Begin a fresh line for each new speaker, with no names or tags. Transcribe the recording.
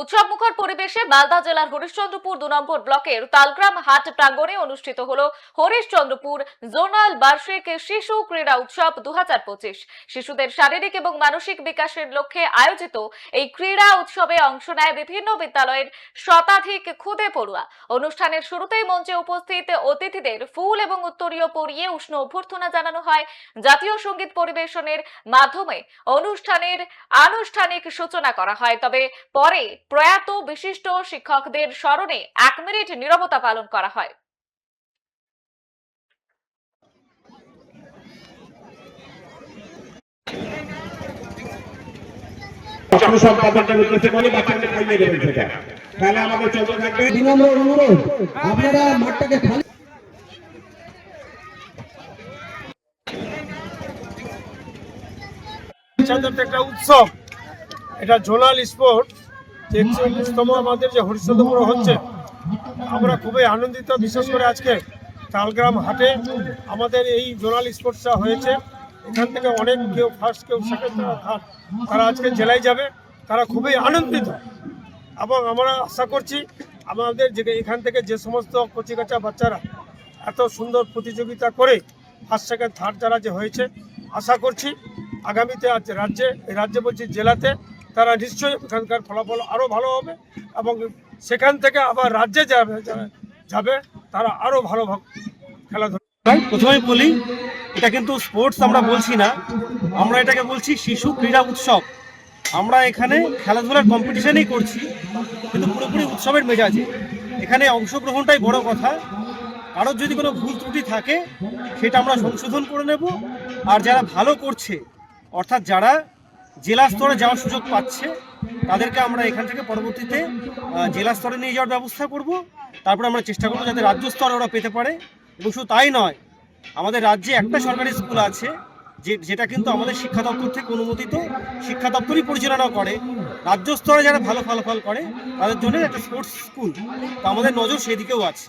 উৎসব মুখর পরিবেশে মালদা জেলার হরিশ্চন্দ্রপুর দু নম্বর ব্লকের তালগ্রাম হাট প্রাঙ্গণে অনুষ্ঠিত হল হরিশ্চন্দ্রপুর জোনাল বার্ষিক শিশু ক্রীড়া উৎসব দুহাজার পঁচিশ। শিশুদের শারীরিক এবং মানসিক বিকাশের লক্ষ্যে আয়োজিত এই ক্রীড়া উৎসবে অংশ নেয় বিভিন্ন বিদ্যালয়ের শতাধিক খুদে পড়ুয়া। অনুষ্ঠানের শুরুতেই মঞ্চে উপস্থিত অতিথিদের ফুল এবং উত্তরীয় পরিয়ে উষ্ণ অভ্যর্থনা জানানো হয়। জাতীয় সংগীত পরিবেশনের মাধ্যমে অনুষ্ঠানের আনুষ্ঠানিক সূচনা করা হয়। তবে পরে প্রয়াত বিশিষ্ট শিক্ষকদের স্মরণে এক মিনিট নীরবতা পালন করা হয়।
অসম সম্পাদকদের উদ্দেশ্যে বলে বাচ্চাদের খাইয়ে দেবেন সেটা। তাহলে আমাদের চলতে থাকবে।
দু নম্বর অনুরোধ আপনারা মাঠটাকে খালি
একটা উৎসব। এটা জোনাল স্পোর্ট। একচল্লিশতম আমাদের যে হরিশ্চন্দ্রপুর হচ্ছে, আমরা খুবই আনন্দিত। বিশেষ করে আজকে তালগ্রাম হাটে আমাদের এই জোনাল স্পোর্টসটা হয়েছে। এখান থেকে অনেক কেউ ফার্স্ট কেউ সেকেন্ড থার্ড তারা আজকে জেলায় যাবে। তারা খুবই আনন্দিত। এবং আমরা আশা করছি আমাদের যে এখান থেকে যে সমস্ত কচিকাচা বাচ্চারা এত সুন্দর প্রতিযোগিতা করে ফার্স্ট সেকেন্ড থার্ড যারা যে হয়েছে, আশা করছি আগামীতে আজ রাজ্যে রাজ্যে বলছি জেলাতে তারা নিশ্চয়ই ওখানকার ফলাফল আরও ভালো হবে এবং সেখান থেকে আবার রাজ্যে যাবে যাবে তারা আরও ভালো খেলাধুলা
প্রথমেই বলি, এটা কিন্তু স্পোর্টস আমরা বলছি না। আমরা এটাকে বলছি শিশু ক্রীড়া উৎসব। আমরা এখানে খেলাধুলার কম্পিটিশনই করছি, কিন্তু পুরোপুরি উৎসবের মেজাজে। এখানে অংশগ্রহণটাই বড় কথা। কারোর যদি কোনো ভুল ত্রুটি থাকে, সেটা আমরা সংশোধন করে নেব। আর যারা ভালো করছে, অর্থাৎ যারা জেলা স্তরে যাওয়ার সুযোগ পাচ্ছে, তাদেরকে আমরা এখান থেকে পরবর্তীতে জেলা স্তরে নিয়ে যাওয়ার ব্যবস্থা করব। তারপরে আমরা চেষ্টা করব যাতে রাজ্য স্তরে ওরা পেতে পারে। এবং শুধু তাই নয়, আমাদের রাজ্যে একটা সরকারি স্কুল আছে, যে, যেটা কিন্তু আমাদের শিক্ষা দপ্তর থেকে অনুমোদিত। শিক্ষা দপ্তরই পরিচালনা করে। রাজ্য স্তরে যারা ভালো ফলাফল করে, তাদের জন্য একটা স্পোর্টস স্কুল। তো আমাদের নজর সেদিকেও আছে।